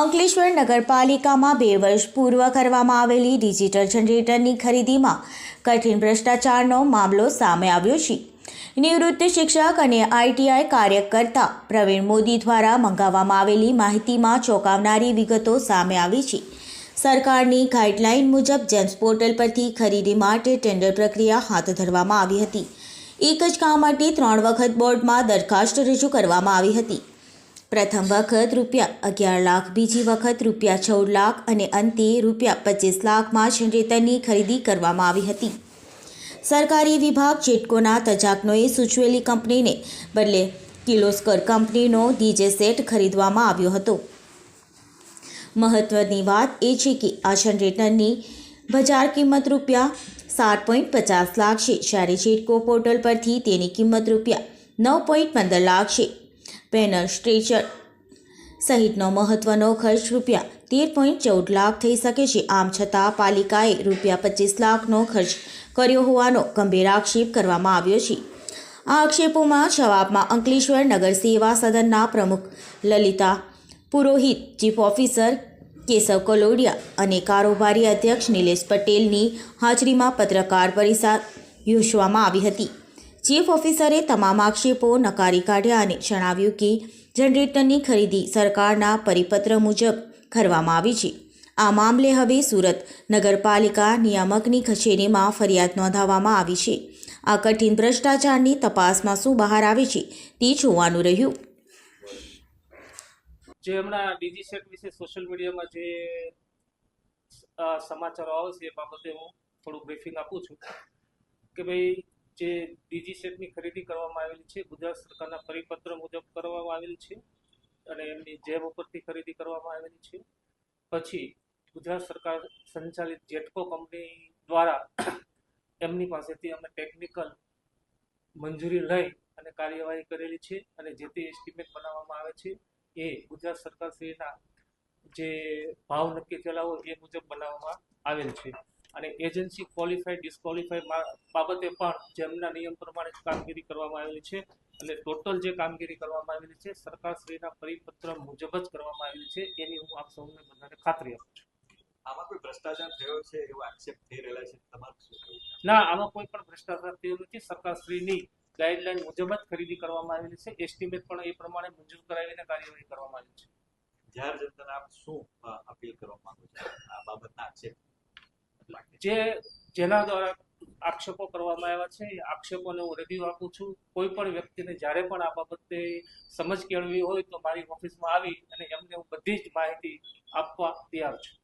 અંકલેશ્વર નગરપાલિકામાં બે વર્ષ પૂર્વ કરવામાં આવેલી ડિજિટલ જનરેટરની ખરીદીમાં કઠિન ભ્રષ્ટાચારનો મામલો સામે આવ્યો છે. નિવૃત્ત શિક્ષક અને આઈટીઆઈ કાર્યકર્તા પ્રવીણ મોદી દ્વારા મંગાવવામાં આવેલી માહિતીમાં ચોંકાવનારી વિગતો સામે આવી છે. સરકારની ગાઈડલાઈન મુજબ જેમ્સ પોર્ટલ પરથી ખરીદી માટે ટેન્ડર પ્રક્રિયા હાથ ધરવામાં આવી હતી. એક જ કામ માટે ત્રણ વખત બોર્ડમાં દરખાસ્ત રજૂ કરવામાં આવી હતી. પ્રથમ વખત રૂપિયા અગિયાર લાખ, બીજી વખત રૂપિયા ચૌદ લાખ અને અંતે રૂપિયા પચીસ લાખમાં જનરેટરની ખરીદી કરવામાં આવી હતી. સરકારી વિભાગ ચેટકોના તજાકનોએ સૂચવેલી કંપનીને બદલે કિલોસ્કર કંપનીનો ડીજે સેટ ખરીદવામાં આવ્યો હતો. મહત્વની વાત એ છે કે આ જનરેટરની બજાર કિંમત રૂપિયા સાત પોઈન્ટ પચાસ લાખ છે. જ્યારે ચેટકો પોર્ટલ પરથી તેની કિંમત રૂપિયા નવ પોઈન્ટ પંદર લાખ છે. પેનલ સ્ટ્રેચર સહિતનો મહત્વનો ખર્ચ રૂપિયા તેર પોઈન્ટ ચૌદ લાખ થઈ શકે છે. આમ છતાં પાલિકાએ રૂપિયા પચીસ લાખનો ખર્ચ કર્યો હોવાનો ગંભીર આક્ષેપ કરવામાં આવ્યો છે. આ આક્ષેપોમાં જવાબમાં અંકલેશ્વર નગર સેવા સદનના પ્રમુખ લલિતા પુરોહિત, ચીફ ઓફિસર કેશવ કલોડિયા અને કારોબારી અધ્યક્ષ નિલેશ પટેલની હાજરીમાં પત્રકાર પરિષદ યોજવામાં આવી હતી. ચીફ ઓફિસરે તમામ આક્ષેપો નકારી કાઢ્યા અને જણાવ્યું કે જનરેટરની ખરીદી સરકારના પરિપત્ર મુજબ કરવામાં આવી છે. આ મામલે હવે સુરત નગરપાલિકા નિયામકની કચેરીમાં ફરિયાદ નોંધાવવામાં આવી છે. આ કઠિન ભ્રષ્ટાચારની તપાસમાં શું બહાર આવે છે તે જોવાનું રહ્યું. જે હમણાં ડીજી સેટ વિશે સોશિયલ મીડિયામાં જે સમાચારો આવે છે એ બાબતે હું થોડું બ્રીફિંગ આપું છું કે ભાઈ જે ડીજી સેટની ખરીદી કરવામાં આવેલી છે, ગુજરાત સરકારના પરિપત્ર મુજબ કરવામાં આવેલી છે અને એમની જેબ ઉપરથી ખરીદી કરવામાં આવેલી છે. પછી ગુજરાત સરકાર સંચાલિત જેટકો કંપની દ્વારા એમની પાસેથી અમે ટેકનિકલ મંજૂરી લઈ અને કાર્યવાહી કરેલી છે અને જે તે એસ્ટિમેટ બનાવવામાં આવે છે એ ગુજરાત સરકારશ્રીના જે ભાવ નક્કી થયેલા હોય એ મુજબ બનાવવામાં આવેલ છે. અને એજન્સી ક્વોલિફાઈડ ડિસ્ક્વોલિફાઈડ બાબતે પણ જેમના નિયમ પ્રમાણે કામગીરી કરવામાં આવેલી છે અને ટોટલ જે કામગીરી કરવામાં આવેલી છે સરકારશ્રીના પરિપત્ર મુજબ જ કરવામાં આવેલી છે એની હું આપ સૌને બધાને ખાતરી આપું છું. આમાં કોઈ ભ્રષ્ટાચાર થયો છે એવો આક્ષેપ થઈ રહેલા છે? તમારું? ના આમાં કોઈ પણ ભ્રષ્ટાચાર થયો નથી. સરકારશ્રીની ગાઈડલાઈન મુજબ જ ખરીદી કરવામાં આવેલી છે. એસ્ટિમેટ પણ એ પ્રમાણે મંજૂર કરાવીને કાર્યવાહી કરવામાં આવી છે. જાહેર જનતાને આપ શું અપીલ કરવા માંગો છો આ બાબતના આક્ષેપ? જે જેના દ્વારા આક્ષેપો કરવામાં આવ્યા છે આક્ષેપોને હું રિવ્યુ આપું છું. કોઈ પણ વ્યક્તિને જ્યારે પણ આ બાબતે સમજ કેળવી હોય તો મારી ઓફિસમાં આવી અને એમને હું બધી જ માહિતી આપવા તૈયાર છું.